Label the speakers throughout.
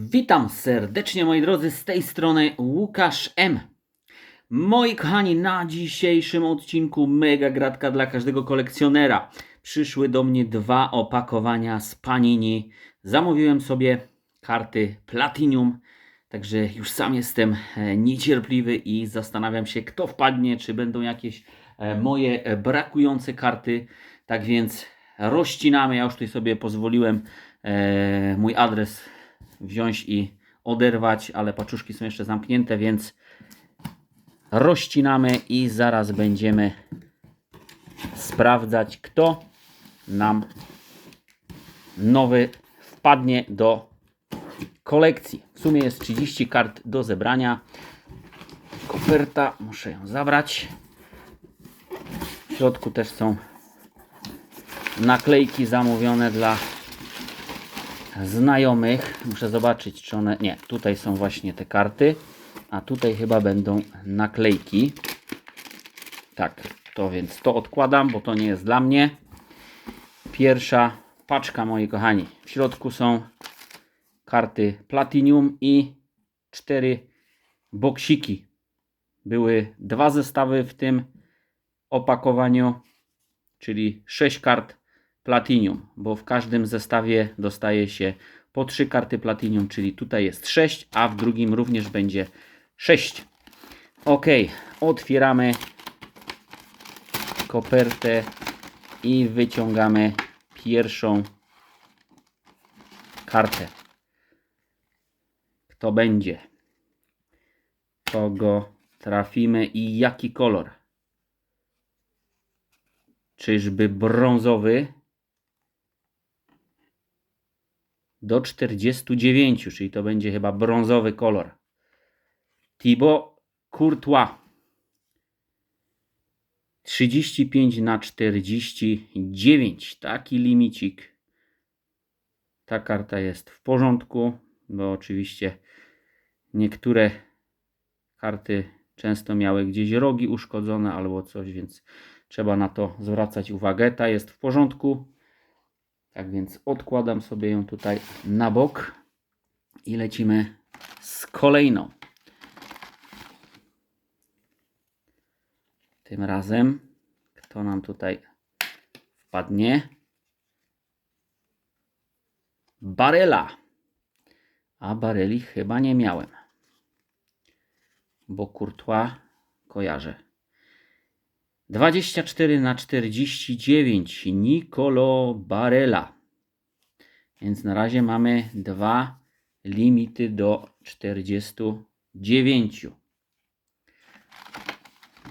Speaker 1: Witam serdecznie moi drodzy, z tej strony Łukasz M. Moi kochani, na dzisiejszym odcinku mega gratka dla każdego kolekcjonera. Przyszły do mnie dwa opakowania z Panini. Zamówiłem sobie karty Platinum, także już sam jestem e, niecierpliwy i zastanawiam się, kto wpadnie, czy będą jakieś e, moje e, brakujące karty. Tak więc rozcinamy. Ja już tutaj sobie pozwoliłem mój adres wziąć i oderwać, ale paczuszki są jeszcze zamknięte, więc rozcinamy i zaraz będziemy sprawdzać, kto nam nowy wpadnie do kolekcji. W sumie jest 30 kart do zebrania. Koperta, muszę ją zabrać. W środku też są naklejki zamówione dla znajomych. Muszę zobaczyć, czy one. Nie, tutaj są właśnie te karty, a tutaj chyba będą naklejki. Tak, to więc to odkładam, bo to nie jest dla mnie. Pierwsza paczka, moi kochani. W środku są karty Platinum i cztery boksiki. Były dwa zestawy w tym opakowaniu, czyli sześć kart Platinum, bo w każdym zestawie dostaje się po trzy karty Platinum, czyli tutaj jest 6, a w drugim również będzie 6. Ok, otwieramy kopertę i wyciągamy pierwszą kartę. Kto będzie? Kogo trafimy i jaki kolor? Czyżby brązowy? Do 49, czyli to będzie chyba brązowy kolor. Thibaut Courtois 35 na 49, taki limicik. Ta karta jest w porządku, bo oczywiście niektóre karty często miały gdzieś rogi uszkodzone albo coś, więc trzeba na to zwracać uwagę. Ta jest w porządku. Tak więc odkładam sobie ją tutaj na bok i lecimy z kolejną. Tym razem kto nam tutaj wpadnie? Barela. A Bareli chyba nie miałem. Bo Courtois kojarzę. 24 na 49 Nicolo Barella. Więc na razie mamy dwa limity do 49.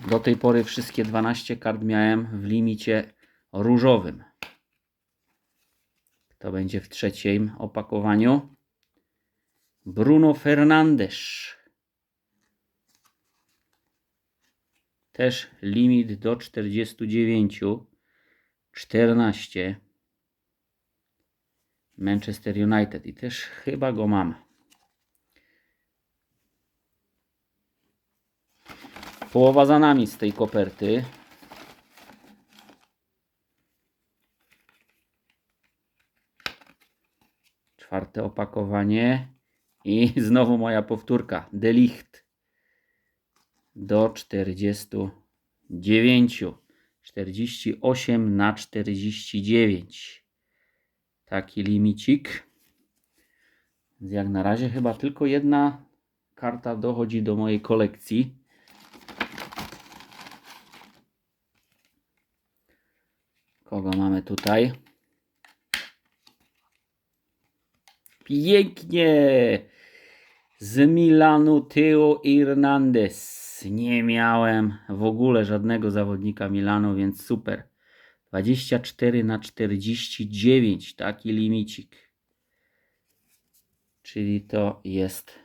Speaker 1: Do tej pory wszystkie 12 kart miałem w limicie różowym. To będzie w trzecim opakowaniu. Bruno Fernandes. Też limit do 49. 14. Manchester United. I też chyba go mam. Połowa za nami z tej koperty. Czwarte opakowanie. I znowu moja powtórka. Delicht do 49. 48 na 49. Taki limicik. Więc jak na razie chyba tylko jedna karta dochodzi do mojej kolekcji. Kogo mamy tutaj? Pięknie! Z Milanu Teo Nie miałem w ogóle żadnego zawodnika Milanu, więc super. 24 na 49, taki limicik. Czyli to jest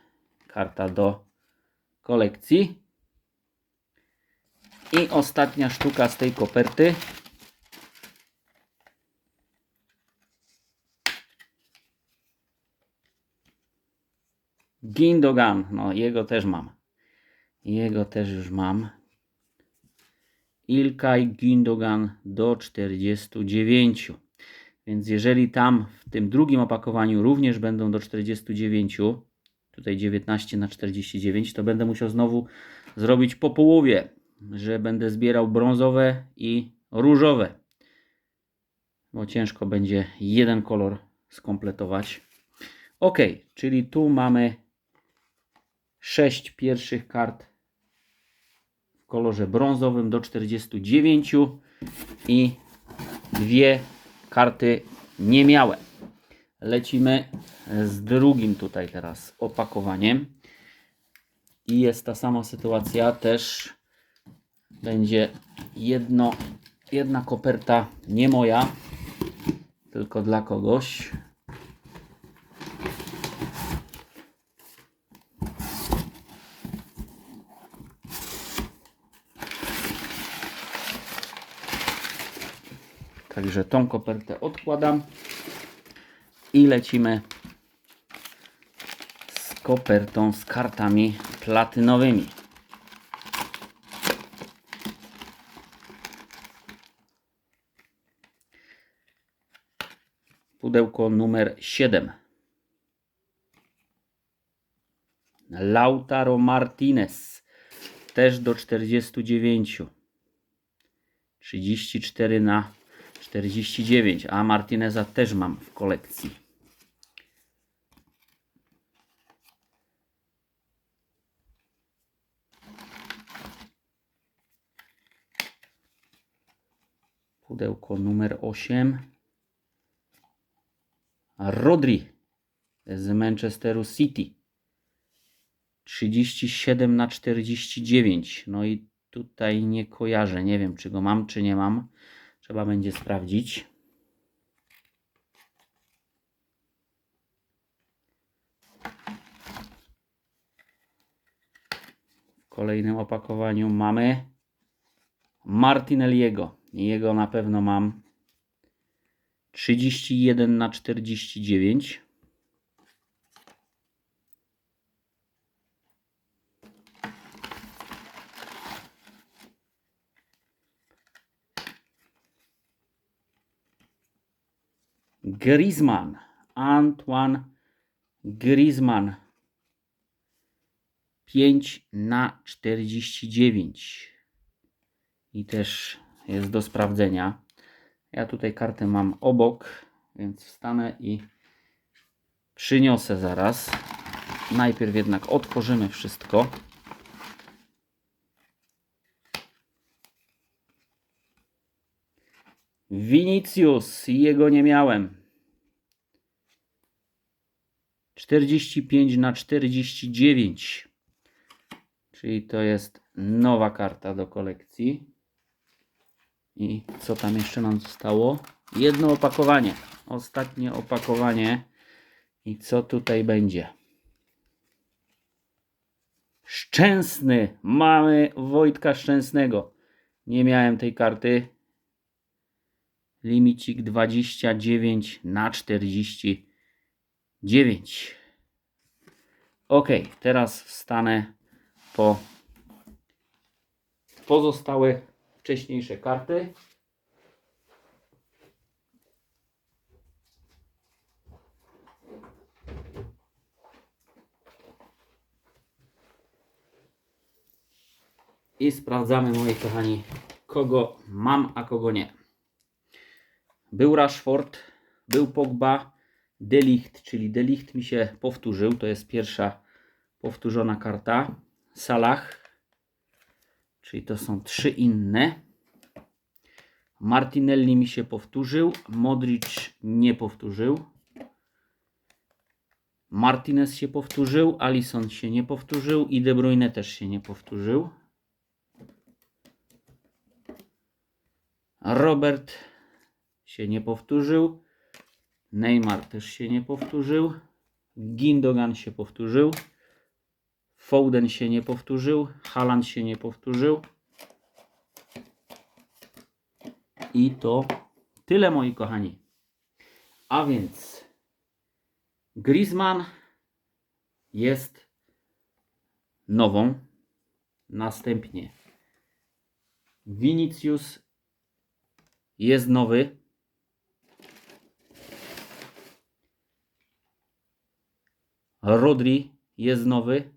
Speaker 1: karta do kolekcji. I ostatnia sztuka z tej koperty. Gindogan, no jego też mam. Jego też już mam. Ilkay Gindogan do 49. Więc jeżeli tam w tym drugim opakowaniu również będą do 49, tutaj 19 na 49, to będę musiał znowu zrobić po połowie, że będę zbierał brązowe i różowe. Bo ciężko będzie jeden kolor skompletować. Ok, czyli tu mamy 6 pierwszych kart kolorze brązowym do 49 i dwie karty niemiałe. Lecimy z drugim tutaj teraz opakowaniem. I jest ta sama sytuacja, też będzie jedno, jedna koperta nie moja, tylko dla kogoś. Także tą kopertę odkładam i lecimy z kopertą z kartami platynowymi. Pudełko numer 7. Lautaro Martinez. Też do 49. 34 na 49. A Martineza też mam w kolekcji. Pudełko numer 8. Rodri z Manchesteru City. 37 na 49. No i tutaj nie kojarzę. Nie wiem, czy go mam, czy nie mam. Trzeba będzie sprawdzić. W kolejnym opakowaniu mamy Martinelliego. Jego na pewno mam 31 na 49. Griezmann. Antoine Griezmann. 5 na 49. I też jest do sprawdzenia. Ja tutaj kartę mam obok, więc wstanę i przyniosę zaraz. Najpierw jednak otworzymy wszystko. Vinicius, jego nie miałem. 45 na 49. Czyli to jest nowa karta do kolekcji. I co tam jeszcze nam zostało? Jedno opakowanie. Ostatnie opakowanie. I co tutaj będzie? Szczęsny. Mamy Wojtka Szczęsnego. Nie miałem tej karty. Limicik 29 na 49. Ok, teraz wstanę po pozostałe wcześniejsze karty. I sprawdzamy, moi kochani, kogo mam, a kogo nie. Był Rashford, był Pogba, Delicht, czyli Delicht mi się powtórzył. To jest pierwsza powtórzona karta. Salah, czyli to są trzy inne. Martinelli mi się powtórzył, Modric nie powtórzył. Martinez się powtórzył, Alisson się nie powtórzył i De Bruyne też się nie powtórzył. Robert się nie powtórzył. Neymar też się nie powtórzył. Gindogan się powtórzył. Foden się nie powtórzył. Haaland się nie powtórzył. I to tyle, moi kochani. A więc Griezmann jest nową. Następnie Vinicius jest nowy. Rodri jest nowy.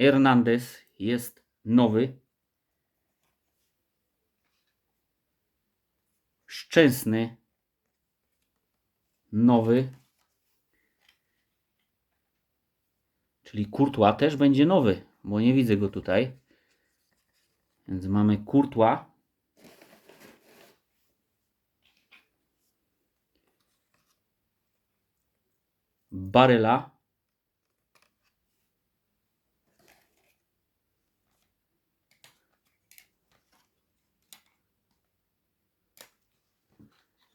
Speaker 1: Hernandez jest nowy. Szczęsny nowy. Czyli Courtois też będzie nowy, bo nie widzę go tutaj. Więc mamy Courtois. Baryla.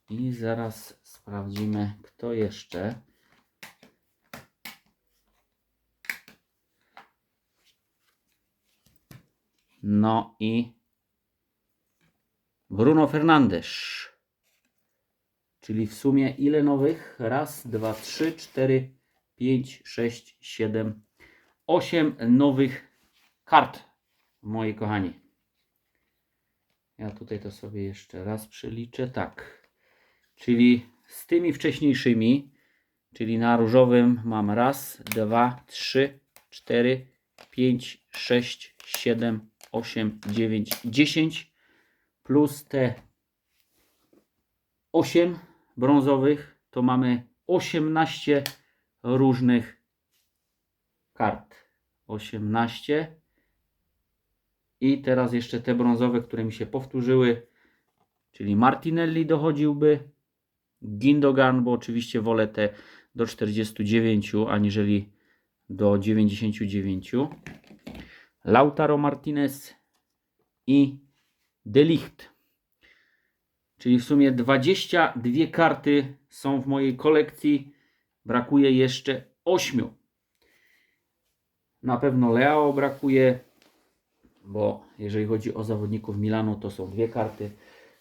Speaker 1: I zaraz sprawdzimy, kto jeszcze. No i Bruno Fernandes. Czyli w sumie ile nowych? Raz, dwa, trzy, cztery, pięć, sześć, siedem, osiem nowych kart, moi kochani. Ja tutaj to sobie jeszcze raz przeliczę. Tak. Czyli z tymi wcześniejszymi, czyli na różowym mam raz, dwa, trzy, cztery, pięć, sześć, siedem, osiem, dziewięć, dziesięć plus te 8 brązowych, to mamy 18 różnych kart. 18. I teraz jeszcze te brązowe, które mi się powtórzyły, czyli Martinelli dochodziłby, Gindogan, bo oczywiście wolę te do 49, aniżeli do 99. Lautaro Martinez i Delicht. Czyli w sumie 22 karty są w mojej kolekcji. Brakuje jeszcze 8. Na pewno Leao brakuje, bo jeżeli chodzi o zawodników Milanu, to są dwie karty.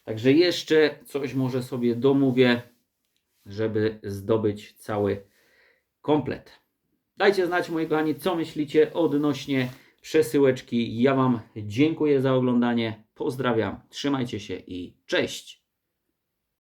Speaker 1: Także jeszcze coś może sobie domówię, żeby zdobyć cały komplet. Dajcie znać, moi kochani, co myślicie odnośnie przesyłeczki. Ja Wam dziękuję za oglądanie. Pozdrawiam, trzymajcie się i cześć!